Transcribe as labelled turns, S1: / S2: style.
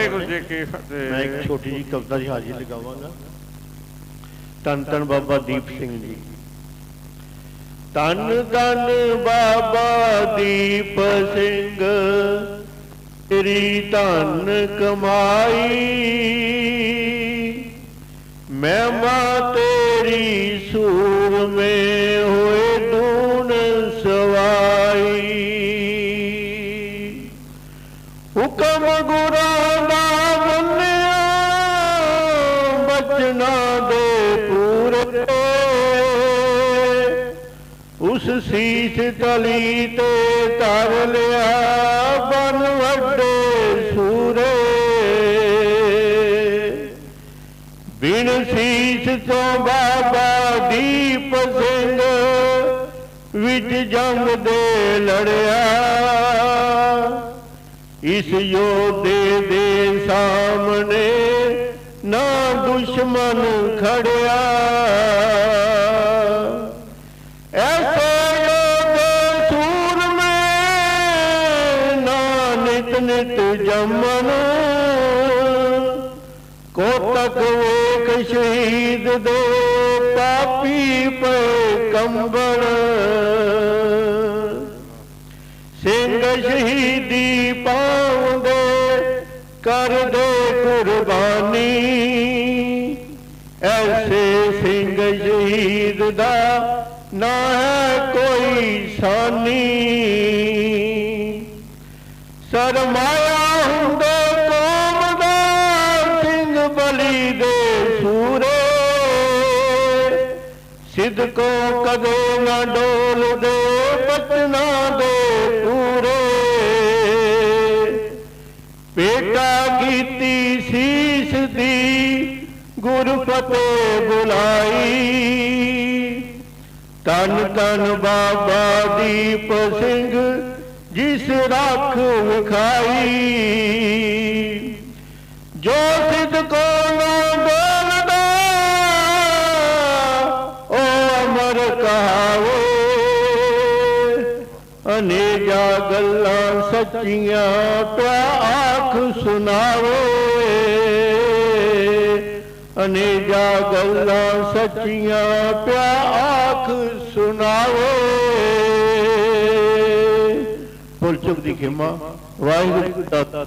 S1: ਵਾਹਿਗੁਰੂ ਜੀ ਕੀ
S2: ਮੈਂ ਇੱਕ ਛੋਟੀ ਜਿਹੀ ਕਵਿਤਾ ਦੀ ਹਾਜ਼ਰੀ ਲਗਾਵਾਂਗਾ। ਧੰਨ ਧੰਨ ਬਾਬਾ ਦੀਪ ਸਿੰਘ ਜੀ। ਧੰਨ ਧੰਨ ਬਾਬਾ ਦੀਪ ਸਿੰਘ, ਤੇਰੀ ਧੰਨ ਕਮਾਈ। ਮੈਂ ਮਹਿਮਾ ਤੇਰੀ ਸੂਰ ਮੇ ਉਸ ਸੀਸ ਤਲੀ ਤੇ ਧਰ ਲਿਆ, ਬਨ ਵੱਡੇ ਸੂਰੇ। ਬਿਨ ਸੀਸ ਤੋਂ ਬਾਬਾ ਦੀਪ ਸਿੰਘ ਵਿੱਚ ਜੰਗ ਦੇ ਲੜਿਆ। ਇਸ ਯੋਧੇ ਦੇ ਸਾਹਮਣੇ ਨਾ ਦੁਸ਼ਮਣ ਖੜਿਆ। ਨਿਤ ਨਿਤ ਕੋਤਕ ਵੇਖ ਸ਼ਹੀਦ ਦੇ ਪਾਪੀ ਪਏ ਕੰਬਣ ਸਿੰਘ ਸ਼ਹੀਦੀ ਪਾਉਂਦੇ ਕਰਦੇ ਕੁਰਬਾਨੀ। ਐਸੇ ਸਿੰਘ ਸ਼ਹੀਦ ਦਾ ਨਾ ਹੈ ਕੋਈ ਸਾਨੀ। ਸਰਮਾਇਆ ਹੁੰਦੇ ਕੌਮ ਦਾ ਸਿੰਘ ਬਲੀ ਦੇ ਸੂਰੇ। ਸਿਦਕੋ ਕਦੇ ਨਾ ਡੋਲਦੇ ਬਚਨਾ ਦੇ ਪੂਰੇ। ਪੇਟਾ ਕੀਤੀ ਸੀਸ ਦੀ, ਗੁਰ ਫਤਿਹ ਬੁਲਾਈ। ਤਨ ਤਨ ਬਾਬਾ ਦੀਪ ਸਿੰਘ ਜਿਸ ਰੱਖ ਵਿਖਾਈ, ਜੋ ਸਿੱਧ ਕੋ ਨਾ ਬੋਲਦਾ ਓ ਅਮਰ ਕਹਾਵੇ। ਅਨੇਜਾ ਗੱਲਾਂ ਸੱਚੀਆਂ ਪਿਆ ਆਖ ਸੁਣਾਵੇ। ਅਨੇਜਾ ਗੱਲਾਂ ਸੱਚੀਆਂ ਪਿਆ ਆਖ ਸੁਣਾਵੇ। ਭੁੱਲ ਦੀ ਖਿਮਾ ਵਾਹਿਗੁਰੂ ਦਾ